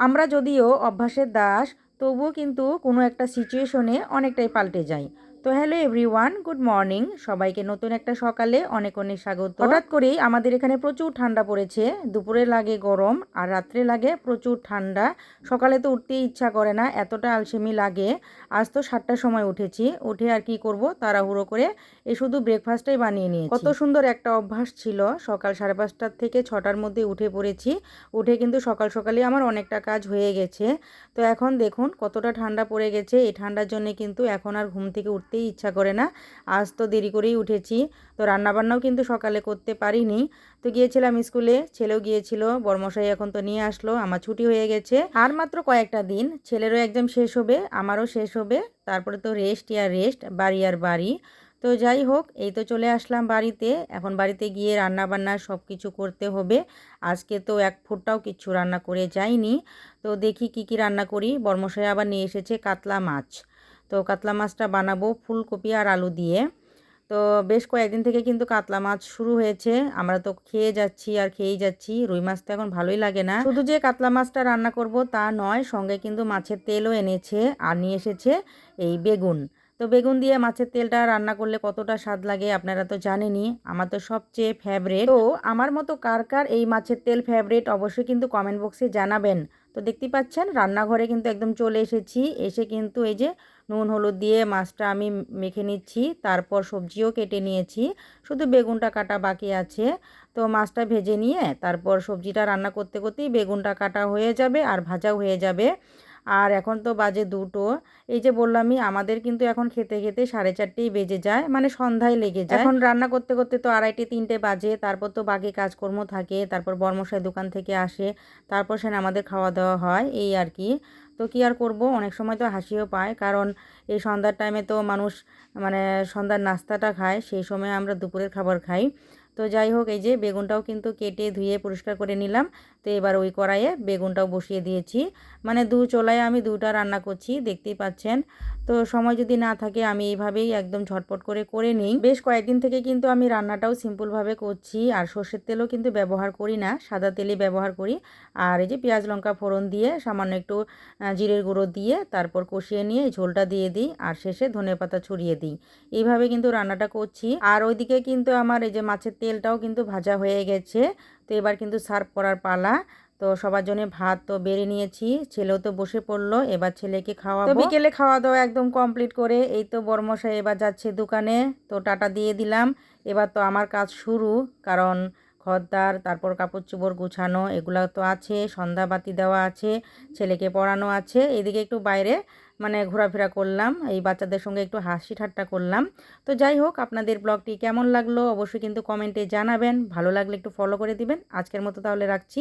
আমরা যদিও অভ্যাসের দাস তবুও কিন্তু কোনো একটা সিচুয়েশনে অনেকটাই পাল্টে যাই। তো হ্যালো এভরিওয়ান গুড মর্নিং। সবাইকে নতুন একটা সকালে অনেক অনেক স্বাগত। হঠাৎ করেই আমাদের এখানে প্রচুর ঠান্ডা পড়েছে। দুপুরে লাগে গরম আর রাত্রে লাগে প্রচুর ঠান্ডা। সকালে তো উঠতেই ইচ্ছা করে না এতটা আলসেমি লাগে। আজ তো সাতটার সময় উঠেছি। উঠে আর কি করব তাড়াহুড়ো করে এ শুধু ব্রেকফাস্টটাই বানিয়ে নিয়েছি। কত সুন্দর একটা অভ্যাস ছিল। সকাল সাড়ে পাঁচটার থেকে ছটার মধ্যে উঠে পড়েছি। উঠে কিন্তু সকাল সকালে আমার অনেকটা কাজ হয়ে গেছে। তো এখন দেখুন কতটা ঠান্ডা পড়ে গেছে। এই ঠান্ডার জন্য কিন্তু এখন আর ঘুম থেকে উঠতেই ইচ্ছা করে না। আজ তো দেরি করেই উঠেছি। তো রান্নাবান্নাও কিন্তু সকালে করতে পারিনি। তো গিয়েছিলাম স্কুলে, ছেলেও গিয়েছিল, বর্মশাই এখন তো নিয়ে আসলো, আমার ছুটি হয়ে গেছে। আর মাত্র কয়েকটা দিন, ছেলেরও একদম শেষ হবে, আমারও শেষ হবে। তারপরে তো রেস্ট আর রেস্ট বাড়ি আর বাড়ি। তো যাই হোক, এই তো চলে আসলাম বাড়িতে। এখন বাড়িতে গিয়ে রান্না বান্না সব কিছু করতে হবে। আজকে তো এক ফুটটাও কিচ্ছু রান্না করে যাইনি। তো দেখি কি কি রান্না করি। বর্মশাই আবার নিয়ে এসেছে কাতলা মাছ। তো কাতলা মাছটা বানাবো ফুলকপি আর আলু দিয়ে। তো বেশ কয়েকদিন থেকে কিন্তু কাতলা মাছ শুরু হয়েছে। আমরা তো খেয়ে যাচ্ছি আর খেয়েই যাচ্ছি। রুই মাছ তো এখন ভালোই লাগে না। শুধু যে কাতলা মাছটা রান্না করব তা নয়, সঙ্গে কিন্তু মাছের তেলও এনেছে আর নিয়ে এসেছে এই বেগুন। তো বেগুন দিয়ে মাছের তেলটা রান্না করলে কতটা স্বাদ লাগে আপনারা তো জানেনই, আমার তো সবচেয়ে ফেভারেট তো আমার মতো কার কার এই মাছের তেল ফেভারেট অবশ্যই কিন্তু কমেন্ট বক্সে জানাবেন। তো দেখতেই পাচ্ছেন, রান্নাঘরে কিন্তু একদম চলে এসেছি। এসে কিন্তু এই যে নুন, হলুদ দিয়ে মাছটা আমি মেখে নিচ্ছি, তারপর সবজিও কেটে নিয়েছি। শুধু বেগুনটা কাটা বাকি আছে। তো মাছটা ভেজে নিয়ে তারপর সবজিটা রান্না করতে, করতেই বেগুনটা কাটা হয়ে যাবে আর ভাজাও হয়ে যাবে। আর এখন তো বাজে দুটো। এই যে বললামই, আমাদের কিন্তু এখন খেতে খেতে সাড়ে চারটেই বেজে যায় মানে সন্ধ্যায় লেগে যায়। এখন রান্না করতে করতে তো আড়াইটে, তিনটে বাজে, তারপর তো বাকি কাজকর্ম থাকে, তারপর বর্মশাই দোকান থেকে আসে, তারপর সেন আমাদের খাওয়া দাওয়া হয়, এই আর কি। তো কী আর করব, অনেক সময় তো হাসিও পায়, কারণ এই সন্ধ্যার টাইমে তো মানুষ মানে সন্ধ্যার নাস্তাটা খায়, সেই সময় আমরা দুপুরের খাবার খাই। তো যাই হোক, এই যে বেগুনটাও কিন্তু কেটে ধুয়ে পরিষ্কার করে নিলাম। তো এবার ওই কড়াইয়ে বেগুনটাও বসিয়ে দিয়েছি। মানে দু চোলায় আমি দুটা রান্না করছি, দেখতেই পাচ্ছেন। তো সময় যদি না থাকে, আমি এইভাবেই একদম ঝটপট করে করে নিই। বেশ কয়েকদিন থেকে কিন্তু আমি রান্নাটাও সিম্পলভাবে করছি, আর সর্ষের তেলও কিন্তু ব্যবহার করি না, সাদা তেলই ব্যবহার করি। আর এই যে পেঁয়াজ লঙ্কা ফোড়ন দিয়ে সামান্য একটু জিরের গুঁড়ো দিয়ে তারপর কষিয়ে নিয়ে ঝোলটা দিয়ে দিই, আর শেষে ধনে পাতা ছড়িয়ে দিই। এইভাবে কিন্তু রান্নাটা করছি। আর ওইদিকে কিন্তু আমার এই যে মাছের তেলটাও কিন্তু ভাজা হয়ে গেছে। তো এবার কিন্তু সার্ভ করার পালা। তো সবার জন্য ভাত তো বেড়ে নিয়েছি। ছেলেও তো বসে পড়ল, এবার ছেলেকে খাওয়া তো বিকেলে খাওয়া দাওয়া একদম কমপ্লিট করে এই তো বর্মশাই এবার যাচ্ছে দোকানে। তো টাটা দিয়ে দিলাম। এবার তো আমার কাজ শুরু, কারণ খদ্দার, তারপর কাপড় চোপড় গুছানো, এগুলো তো আছে সন্ধ্যাবাতি দেওয়া আছে, ছেলেকে পড়ানো আছে। এদিকে একটু বাইরে মানে ঘোরাফেরা করলাম, এই বাচ্চাদের সঙ্গে একটু হাসি ঠাট্টা করলাম। তো যাই হোক, আপনাদের ব্লগটি কেমন লাগল অবশ্যই কিন্তু কমেন্টে জানাবেন। ভালো লাগলে একটু ফলো করে দিবেন। আজকের মতো তাহলে রাখছি।